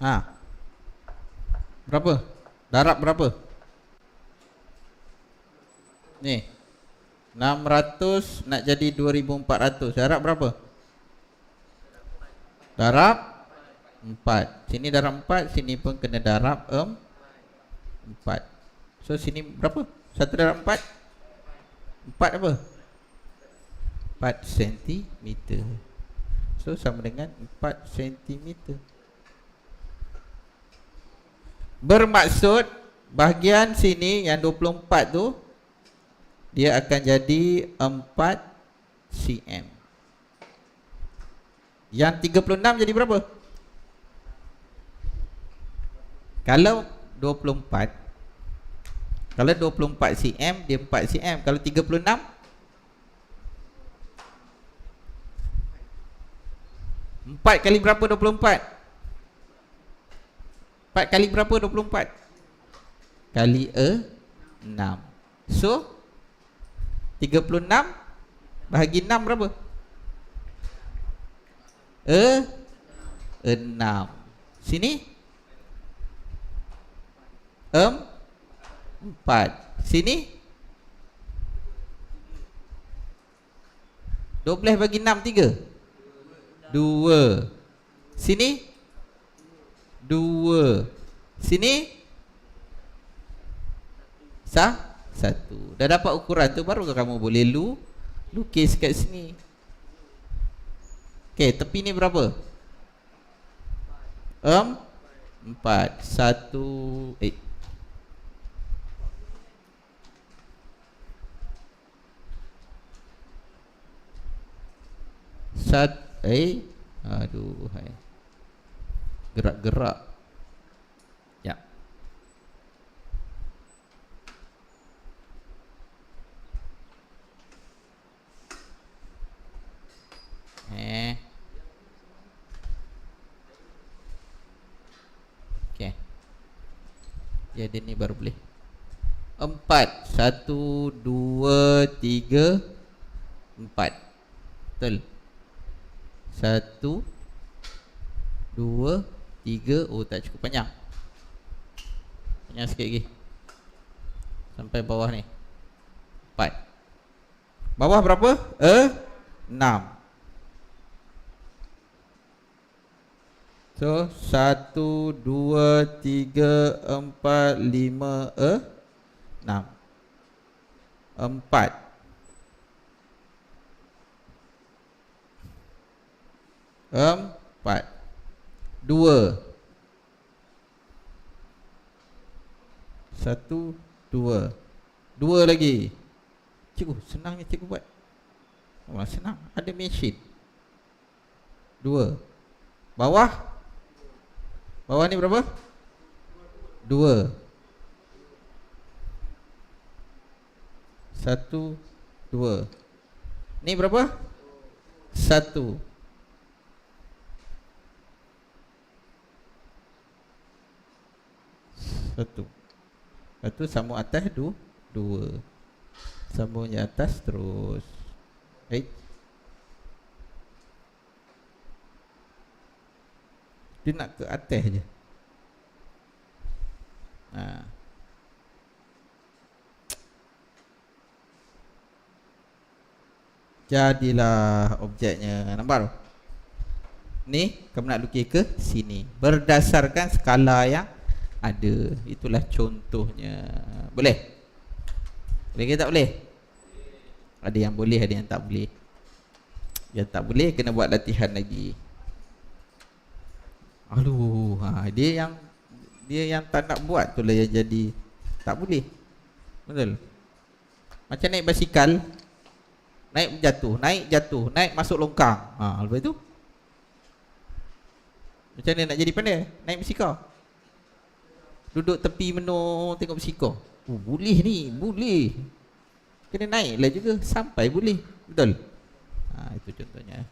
Ha. Berapa? Darab berapa? Ni. 600 nak jadi 2400. Darab berapa? Darab 4. Sini darab 4, sini pun kena darab em 4. So sini berapa? 1 darab 4? 4 apa? 4 cm. So sama dengan 4 cm. Bermaksud bahagian sini yang 24 tu dia akan jadi 4 cm. Yang 36 jadi berapa? Kalau 24 Kalau 24 cm dia 4 cm. Kalau 36 4 kali berapa 24? 4 kali berapa 24? Kali e 6. So 36 bahagi 6 berapa? E 6. Sini? Em 4. Sini? 12 bagi 6 3. 2. Sini? 2. Sini? Sah? Satu. Dah dapat ukuran tu baru kamu boleh lu lukis kat sini. Okey, tepi ni berapa? Em? Empat. Satu. Eh. Sat. Eh. Aduh. Gerak-gerak. Ya. Eh. Okey. Jadi ni baru boleh. Empat. Satu, dua, tiga, empat. Betul. Satu, dua, tiga. Oh, tak cukup panjang. Panjang sikit lagi. Sampai bawah ni. Empat. Bawah berapa? Eh, enam. So, satu, dua, tiga, empat, lima, eh, enam. Empat. Empat. Dua. Satu, dua. Dua lagi. Cikgu, senangnya cikgu buat. Senang. Ada mesin. Dua. Bawah. Bawah ni berapa? Dua. Satu, dua. Ni berapa? Satu. Satu. Satu sambung atas du, dua. Sambung yang atas terus. Baik. Dia nak ke atas je. Ha. Jadilah objeknya. Nampak tu? Ni kamu nak lukis ke sini. Berdasarkan skala yang ada. Itulah contohnya. Boleh? Boleh ke tak boleh? Ada yang boleh, ada yang tak boleh. Yang tak boleh kena buat latihan lagi. Aduh, ha, dia yang dia yang tak nak buat tu lah yang jadi tak boleh. Betul. Macam naik basikal, naik jatuh, naik jatuh, naik masuk longkang. Ha, lepas tu macam mana nak jadi pandai naik basikal? Duduk tepi menung tengok basikal. Oh, boleh ni, boleh. Kena naik lah juga sampai boleh. Betul. Ha, itu contohnya.